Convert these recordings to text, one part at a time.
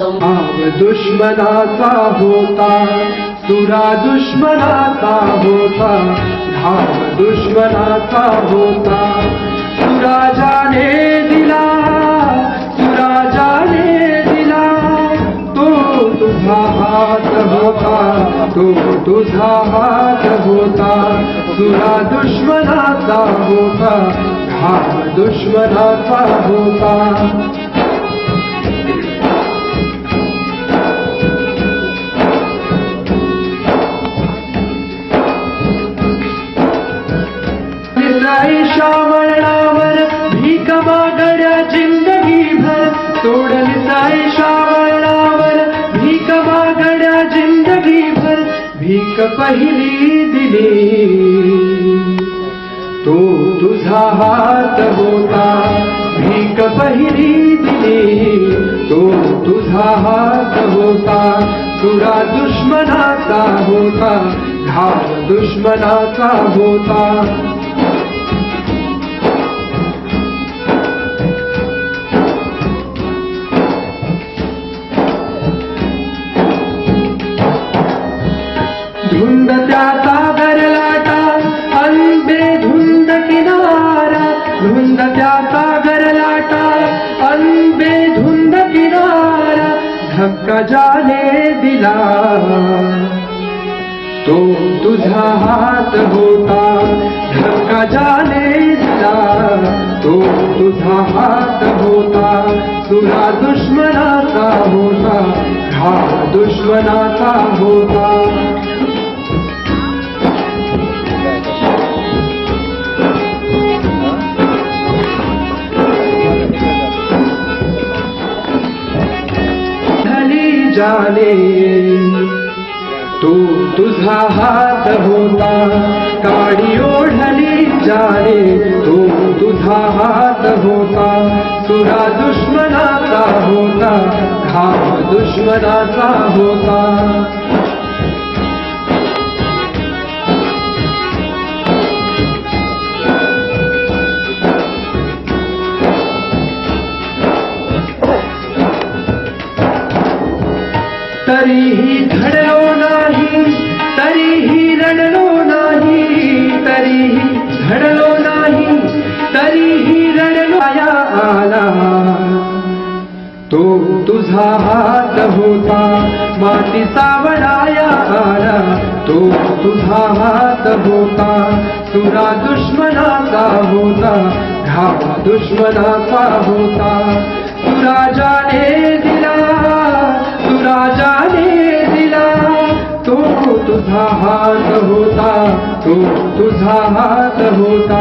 सं भाव दुश्मनाचा होता सुरा दुश्मनाचा होता भाव दुश्मनाचा होता। सुराजाने दिला सुराजाने दिला तो तुझा हात होता तो तुझा हात होता। सुरा दुश्मनाचा होता भाव दुश्मनाचा होता। श्रावणावर भीक मागड्या जिंदगी भर सोडली साई श्रावणावर भीक मागड्या जिंदगी भर भीक पहिली दिली. तो तुझा हात होता. भीक पहिली दिली. तो तुझा हात होता. तुरा दुश्मनाचा होता. घाव दुश्मनाचा होता. रजाने दिला। तो तुझा हात होता धक्का जाने दिला। तो तुझा हात होता तुझा दुश्मनाचा होता हा दुश्मनाचा होता। जाने। तो तुझा हात होता काडी ओढली जाने। तो तुझा हात होता सुरा दुश्मनाचा होता घाम दुश्मनाचा होता। तरीही घडलो नाही तरीही रडलो नाही तरीही घडलो नाही तरीही रडलो आला. तो तुझा हात होता माती सावडाया आला. तो तुझा हात होता तुरा दुश्मनाचा होता घावा दुश्मनाचा होता. तुझा हात होता तो तुझा हात होता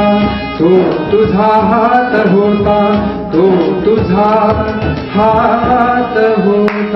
तो तुझा हात होता तो तुझा हात होता.